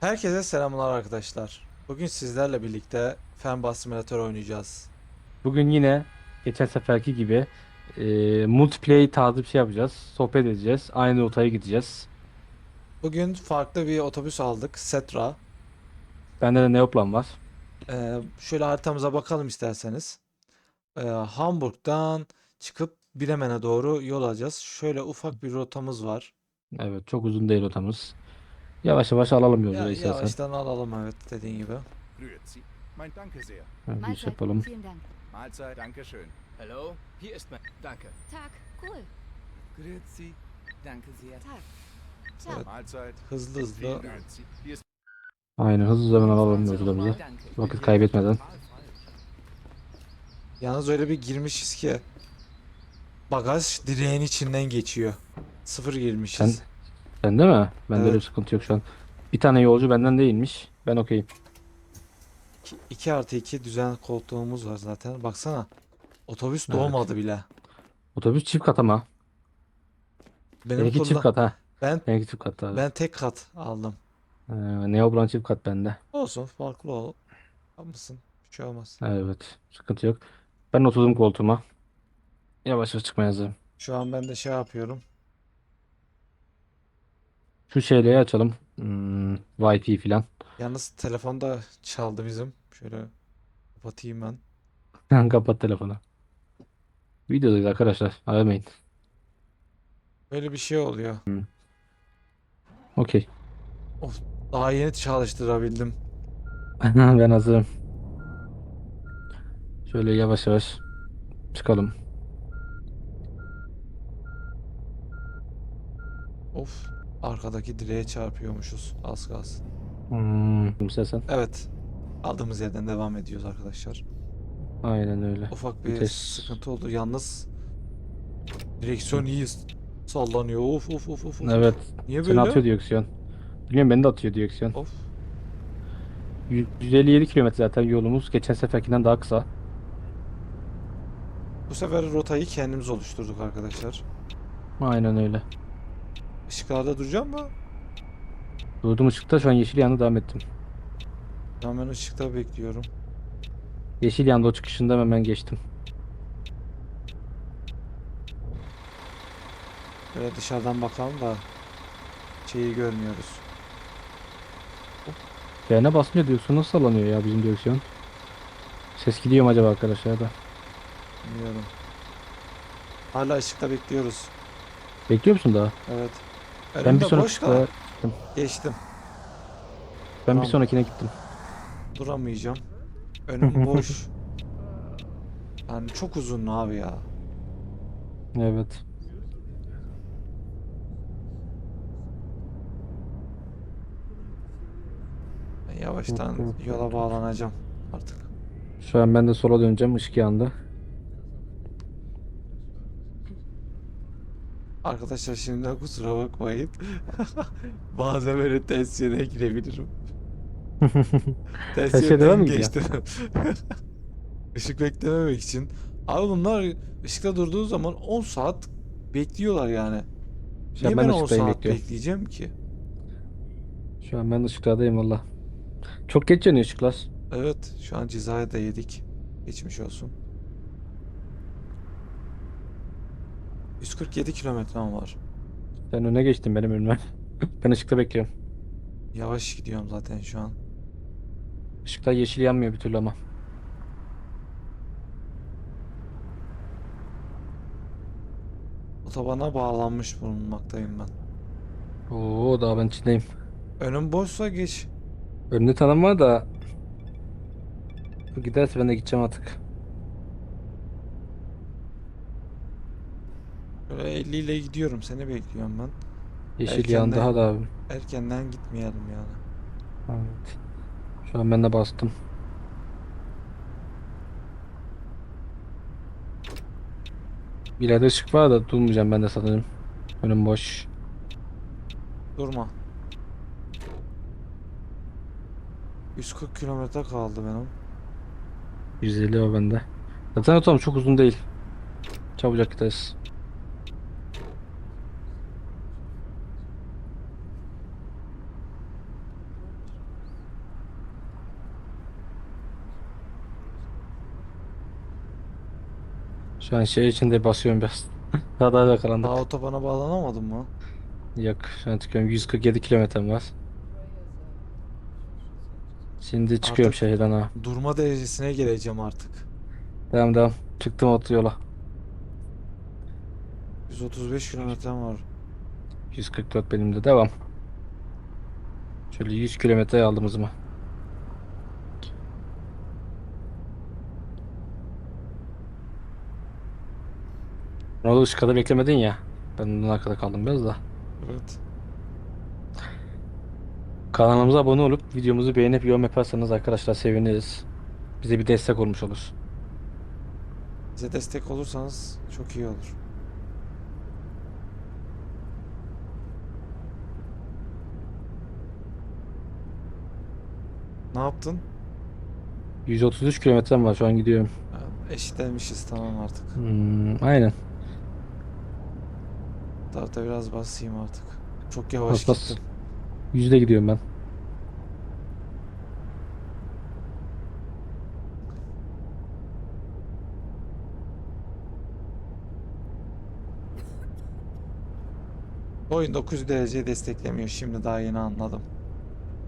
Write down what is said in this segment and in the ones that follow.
Herkese selamlar arkadaşlar. Bugün sizlerle birlikte Fernbus Simulator oynayacağız. Bugün yine geçen seferki gibi e, multiplayer tarzı bir şey yapacağız. Sohbet edeceğiz. Aynı rotaya gideceğiz. Bugün farklı bir otobüs aldık, Setra. Bende de Neoplan var. Ee, şöyle haritamıza bakalım isterseniz. Ee, Hamburg'dan çıkıp Bremen'e doğru yol alacağız. Şöyle ufak bir rotamız var. Evet çok uzun değil rotamız. Yavaş yavaş alalım Ya, yolculuğu istersen. yavaştan alalım evet dediğin gibi. Grüezi. Mein Danke sehr. Ha, bir Mahlzeit, şey yapalım. vielen Dank. Mahlzeit, Dankeschön. Hallo, hier ist mein. Danke. Tag, cool. Grüezi. Danke sehr. Tag. Ciao. Mahlzeit. Hızlı hızlı. Grüezi. Hier ist Aynen hızlı zaman alalım yolculuğumuzu. Vakit kaybetmeden. Yalnız öyle bir girmişiz ki bagaj direğin içinden geçiyor. Sıfır girmişiz. Sen- Bende mi? Bende öyle Evet. bir sıkıntı yok şu an. Bir tane yolcu benden değilmiş. Ben okeyim. 2 artı 2 düzen koltuğumuz var zaten. Baksana. Otobüs Evet. bile. Otobüs çift kat ama. Benim Benimki çift kat ha. ben Benimki çift kat abi. ben tek kat aldım. Ee, Neoplan çift kat bende. Olsun farklı ol. Yapmışsın. Bir şey olmaz. Evet. Sıkıntı yok. Ben oturdum koltuğuma. Yavaş yavaş çıkmaya hazırım. Şu an ben de şey yapıyorum. Şu şeyleri açalım. Hmm, Wi-Fi filan. Yalnız telefonda çaldı bizim. Şöyle kapatayım ben. Kapat telefonu. Videodayız arkadaşlar. Aramayın. Böyle bir şey oluyor. Okey. Daha yeni çalıştırabildim. Ben hazırım. Şöyle yavaş yavaş çıkalım. Of. Arkadaki direğe çarpıyormuşuz. Az kalsın. Hmm, istersen. Evet. Aldığımız yerden devam ediyoruz arkadaşlar. Aynen öyle. Ufak bir Vites. sıkıntı oldu. Yalnız direksiyon iyi sallanıyor. Of of of of. Evet. Niye Seni böyle? atıyor direksiyon. Bilmiyorum beni de atıyor direksiyon. Of. Yü- 157 kilometre zaten yolumuz. Geçen seferkinden daha kısa. Bu sefer rotayı kendimiz oluşturduk arkadaşlar. Aynen öyle. Işıklarda duracağım mı? Durdum ışıkta şu an yeşil yandı devam ettim. Ben ben ışıkta bekliyorum. Yeşil yandı o çıkışında hemen geçtim. Böyle dışarıdan bakalım da şeyi görmüyoruz. Frene basınca direksiyon nasıl sallanıyor ya bizim direksiyon? Ses gidiyor mu acaba arkadaşlar da? Bilmiyorum. Hala ışıkta bekliyoruz. Bekliyor musun daha? Evet. Ben bir Önümde sonraki boş da ışıkta geçtim. ben bir Tamam. sonrakine gittim. Duramayacağım. Önüm boş. Yani çok uzun abi ya. Evet. Ben yavaştan yola bağlanacağım artık. Şu an ben de sola döneceğim. ışık yandı. Arkadaşlar şimdiden kusura bakmayın. Bazen böyle ters yere girebilirim. Ters yere gidiyor? geçtim. Işık beklememek için. Abi bunlar ışıkta durduğu zaman 10 saat bekliyorlar yani. Şu Niye ben ben 10 ışıktayım saat bekliyorum. bekleyeceğim ki? Şu an ben ışıklardayım valla. Çok geç yanıyor ışıklar. Evet, şu an cezayı da yedik. Geçmiş olsun. 147 kilometrem var. Sen öne geçtin benim önüme. Ben ışıkta bekliyorum. Yavaş gidiyorum zaten şu an. Işıklar yeşil yanmıyor bir türlü ama. Otobana bağlanmış bulunmaktayım ben. Oo daha ben içindeyim. Önüm boşsa geç. Önünde tanım var da bu giderse ben de gideceğim artık. Böyle 50 ile gidiyorum. Seni bekliyorum ben. Yeşil Erkenden- daha da abi. Erkenden gitmeyelim yani. Evet. Şu an ben de bastım. Bir ileride ışık var da durmayacağım ben de sanırım. Önüm boş. Durma. 140 kilometre kaldı benim. 150 o bende. Zaten otom çok uzun değil. Çabucak gideriz. Şu an şey içinde basıyorum biraz. Radar yakalandık. Daha otobana bağlanamadın mı? Yok şu an çıkıyorum 147 kilometrem var. Şimdi çıkıyorum Artık- şehirden ha. Durma derecesine geleceğim artık. Devam devam. Çıktım otoyola. 135 kilometrem var. 144 benim de devam. Şöyle 100 kilometre aldım hızımı. Oldu ışıkada beklemedin ya. Ben ondan arkada kaldım biraz da. Evet. Kanalımıza abone olup videomuzu beğenip yorum yaparsanız arkadaşlar seviniriz. Bize bir destek olmuş olur. Bize destek olursanız çok iyi olur. Ne yaptın? 133 kilometrem var şu an gidiyorum. Ha, Eşitlenmişiz tamam artık. Hmm, aynen. Tarta biraz basayım artık. Çok yavaş Bas bas. gittim. Yüzde gidiyorum ben. Oyun 900 dereceyi desteklemiyor. Şimdi daha yeni anladım.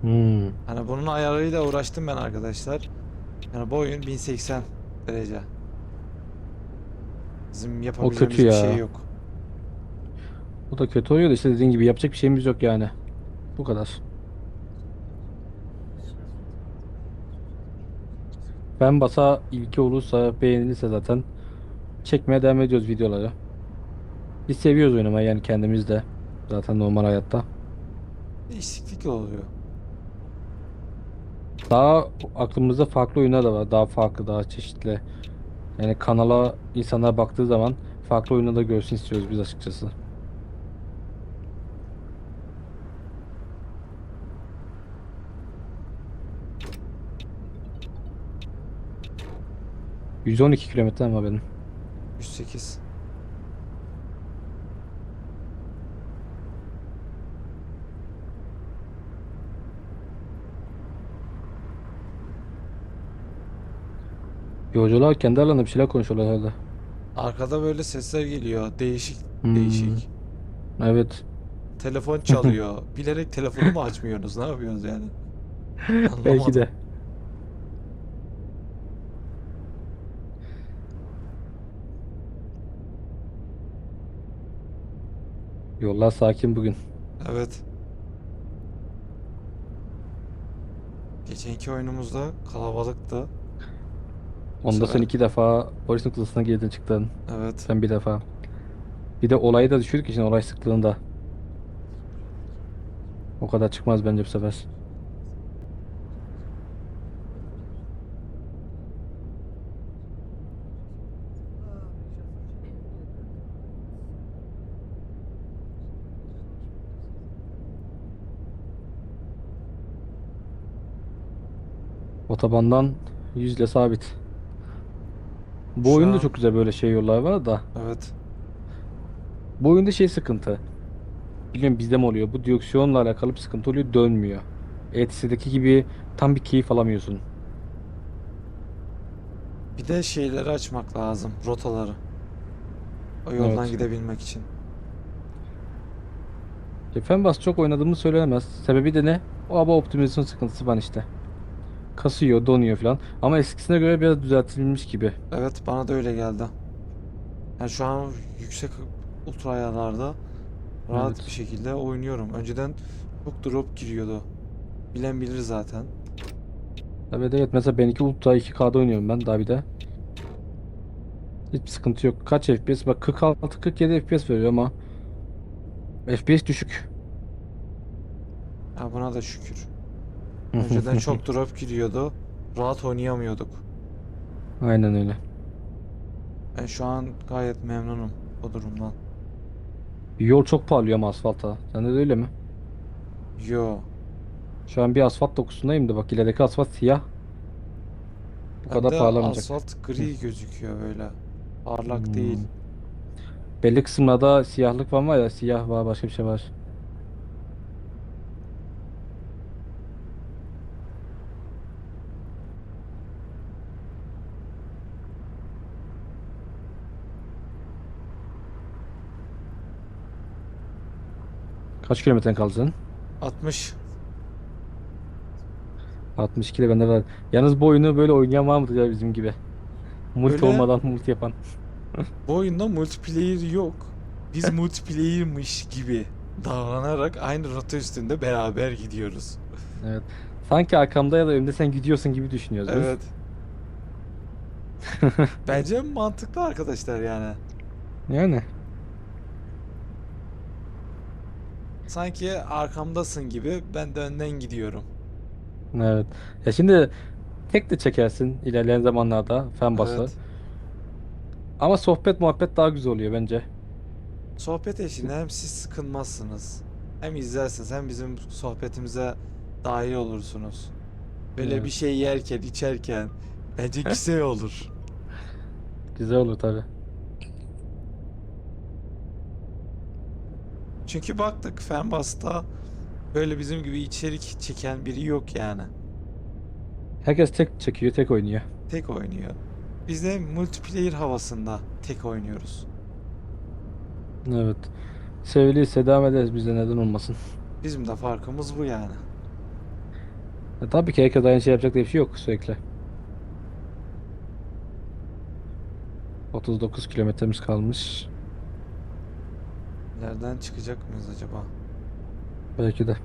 Hmm. Hani bunun ayarıyla uğraştım ben arkadaşlar. Yani bu oyun 1080 derece. Bizim yapabileceğimiz kötü bir ya. şey yok. Bu da kötü oluyor da işte dediğin gibi yapacak bir şeyimiz yok yani. Bu kadar. Ben basa ilki olursa beğenilirse zaten çekmeye devam ediyoruz videoları. Biz seviyoruz oynamayı yani kendimiz de. Zaten normal hayatta. Değişiklik oluyor. Daha aklımızda farklı oyunlar da var. Daha farklı, daha çeşitli. Yani kanala insanlar baktığı zaman farklı oyunları da görsün istiyoruz biz açıkçası. ...112 kilometre ama benim. 108. Yolcular kendi aralarında bir şeyler konuşuyorlar herhalde. Arkada böyle sesler geliyor. Değişik Hmm. değişik. Evet. Telefon çalıyor. Bilerek telefonu mu açmıyorsunuz? Ne yapıyorsunuz yani? Belki Anlamadım. de. Yollar sakin bugün. Evet. Geçenki oyunumuzda kalabalıktı. Onda sen iki defa polis noktasına girdin çıktın. Evet. Ben bir defa. Bir de olayı da düşürdük için olay sıklığında. O kadar çıkmaz bence bu sefer. Otobandan yüzle sabit. Bu Şu oyunda an- çok güzel böyle şey yollar var da. Evet. Bu oyunda şey sıkıntı. Bilmiyorum bizde mi oluyor? Bu direksiyonla alakalı bir sıkıntı oluyor. Dönmüyor. ETS'deki gibi tam bir keyif alamıyorsun. Bir de şeyleri açmak lazım. Rotaları. O yoldan Evet. gidebilmek için. E, Fenbas çok oynadığımız söylenemez. Sebebi de ne? O hava optimizasyon sıkıntısı var işte. Kasıyor, donuyor falan. Ama eskisine göre biraz düzeltilmiş gibi. Evet bana da öyle geldi. Yani şu an yüksek ultra ayarlarda rahat Evet. bir şekilde oynuyorum. Önceden çok drop giriyordu. Bilen bilir zaten. Evet evet mesela benimki Ultra 2K'da oynuyorum ben daha bir de. Hiçbir sıkıntı yok. Kaç FPS? Bak 46-47 FPS veriyor ama FPS düşük. Ya buna da şükür. Önceden çok drop giriyordu. Rahat oynayamıyorduk. Aynen öyle. Ben şu an gayet memnunum o durumdan. Yol çok parlıyor ama asfalta. Sende de öyle mi? Yo. Şu an bir asfalt dokusundayım da bak ilerideki asfalt siyah. Bu kadar Bende parlamayacak. asfalt gri gözüküyor böyle. Parlak Hmm. değil. Belli kısımlarda siyahlık var ya siyah var başka bir şey var. Kaç kilometren kaldı senin? 60. 62 de bende var. Yalnız bu oyunu böyle oynayan var mıdır ya bizim gibi? Multi Öyle. olmadan multi yapan. Bu oyunda multiplayer yok. Biz multiplayer'mış gibi davranarak aynı rota üstünde beraber gidiyoruz. Evet. Sanki arkamda ya da önümde sen gidiyorsun gibi düşünüyoruz. Evet. Bence mantıklı arkadaşlar yani. Yani. Sanki arkamdasın gibi ben de önden gidiyorum. Evet. Ya şimdi tek de çekersin ilerleyen zamanlarda fen bası. Evet. Ama sohbet muhabbet daha güzel oluyor bence. Sohbet eşliğinde hem siz sıkılmazsınız. Hem izlersiniz hem bizim sohbetimize dahil olursunuz. Böyle Evet. bir şey yerken, içerken bence güzel olur. Güzel olur tabi. Çünkü baktık Fenbas'ta böyle bizim gibi içerik çeken biri yok yani. Herkes tek çekiyor, tek oynuyor. Tek oynuyor. Biz de multiplayer havasında tek oynuyoruz. Evet. Seviliyse devam ederiz bize neden olmasın. Bizim de farkımız bu yani. E, tabii ki herkes aynı şey yapacak diye bir şey yok sürekli. 39 kilometremiz kalmış. Nereden çıkacak mıyız acaba? Belki de.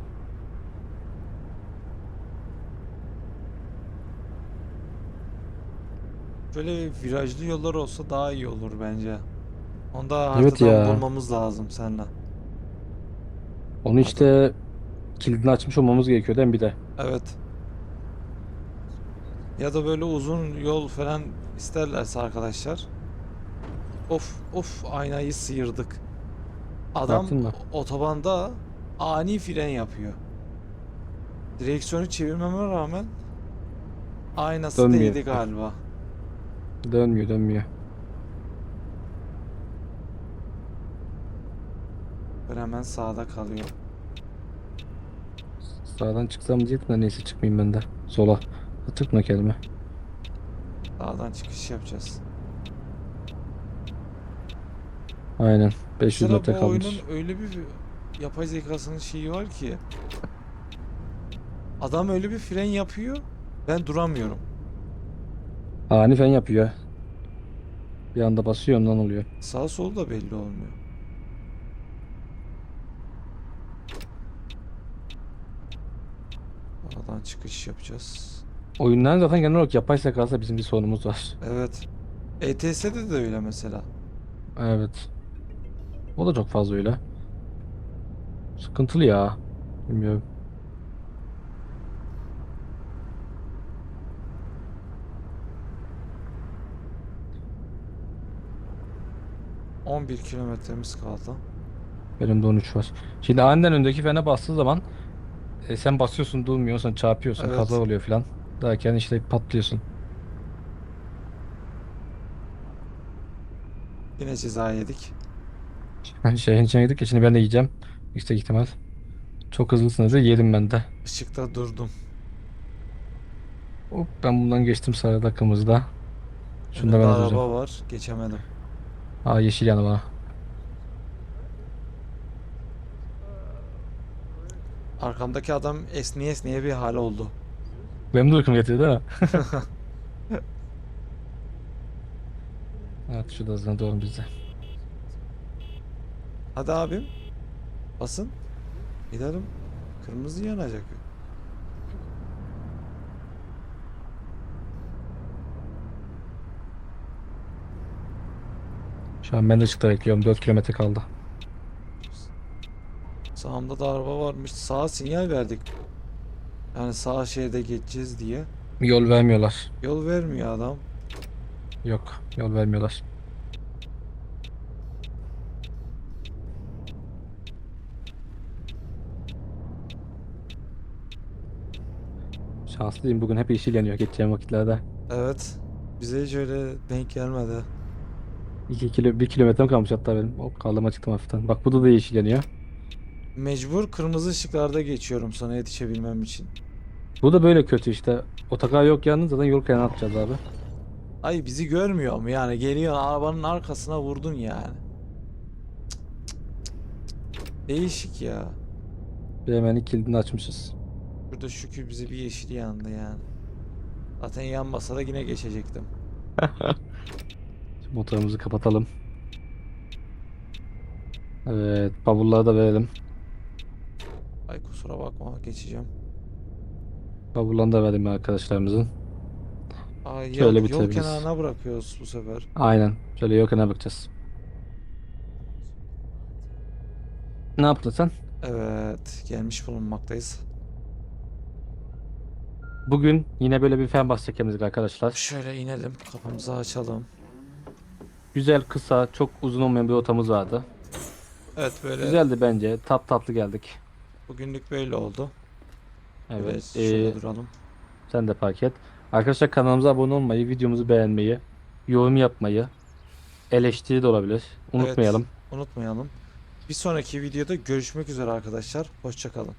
Böyle virajlı yollar olsa daha iyi olur bence. Onda Evet haritadan ya. bulmamız lazım seninle. Onu işte kilidini açmış olmamız gerekiyor değil mi bir de? Evet. Ya da böyle uzun yol falan isterlerse arkadaşlar. Of of aynayı sıyırdık. Adam mı? otobanda ani fren yapıyor. Direksiyonu çevirmeme rağmen aynası Dönmüyor. değdi galiba. Dönmüyor dönmüyor. Ben hemen sağda kalıyor. Sağdan çıksam diyecektim de neyse çıkmayayım ben de. Sola. Tıkma kelime. Sağdan çıkış yapacağız. Aynen. 500 Mesela metre bu kalmış. oyunun öyle bir yapay zekasının şeyi var ki adam öyle bir fren yapıyor ben duramıyorum. Ani fen yapıyor. Bir anda basıyor ondan oluyor. Sağ sol da belli olmuyor. Aradan çıkış yapacağız. Oyunların zaten genel olarak yapay zekası bizim bir sorunumuz var. Evet. ETS'de de öyle mesela. Evet. O da çok fazla öyle. Sıkıntılı ya. Bilmiyorum. Hı. 11 kilometremiz kaldı. Benim de 13 var. Şimdi aniden öndeki frene bastığı zaman e, sen basıyorsun durmuyorsun çarpıyorsun Evet. kaza oluyor filan. Derken işte patlıyorsun. Yine ceza yedik. Şeyin içine girdik ya şimdi ben de yiyeceğim. Yüksek ihtimal. Çok hızlısınız da yedim ben de. Işıkta durdum. Hop ben bundan geçtim sarı takımızda. Şunu da Önümde ben alacağım. araba var. Geçemedim. Aa yeşil yanı bana. Arkamdaki adam esniye esniye bir hal oldu. Benim de uykum getiriyor değil mi? Evet şu da hızına doğru bize. Hadi abim. Basın. Gidelim. Kırmızı yanacak. Şu an ben de ışıkta bekliyorum. 4 kilometre kaldı. Sağımda da araba varmış. Sağa sinyal verdik. Yani sağ şeride geçeceğiz diye. Yol vermiyorlar. Yol vermiyor adam. Yok yol vermiyorlar. Şanslıyım bugün hep yeşil yanıyor geçeceğim vakitlerde. Evet. Bize hiç öyle denk gelmedi. 2 kilo 1 kilometrem kalmış hatta benim. Hop kaldım açıktım hafiften. Bak burada da yeşil yanıyor. Mecbur kırmızı ışıklarda geçiyorum sana yetişebilmem için. Bu da böyle kötü işte. Otogar yok yalnız zaten yol kenarına atacağız abi. Ay bizi görmüyor mu yani? Geliyorsun arabanın arkasına vurdun yani. Değişik ya. Bremen'in kilidini açmışız. Burada şükür bize bir yeşil yandı yani. Zaten yanmasa da yine geçecektim. Şimdi motorumuzu kapatalım. Evet, bavulları da verelim. Ay kusura bakma geçeceğim. Bavullarını da verelim arkadaşlarımızın. Ay Şöyle yol, yol kenarına bırakıyoruz bu sefer. Aynen. Şöyle yakına bakacağız. Ne yaptın sen? Evet gelmiş bulunmaktayız. Bugün yine böyle bir fen bahs çekemizdik arkadaşlar. Şöyle inelim kapımızı açalım. Güzel, kısa, çok uzun olmayan bir rotamız vardı. Evet böyle Güzeldi bence. Tap tatlı geldik. bugünlük böyle oldu. Evet. Evet şöyle ee, duralım. sen de fark et. Arkadaşlar kanalımıza abone olmayı, videomuzu beğenmeyi, yorum yapmayı, eleştiri de olabilir. Unutmayalım. Unutmayalım. Bir sonraki videoda görüşmek üzere arkadaşlar. Hoşçakalın.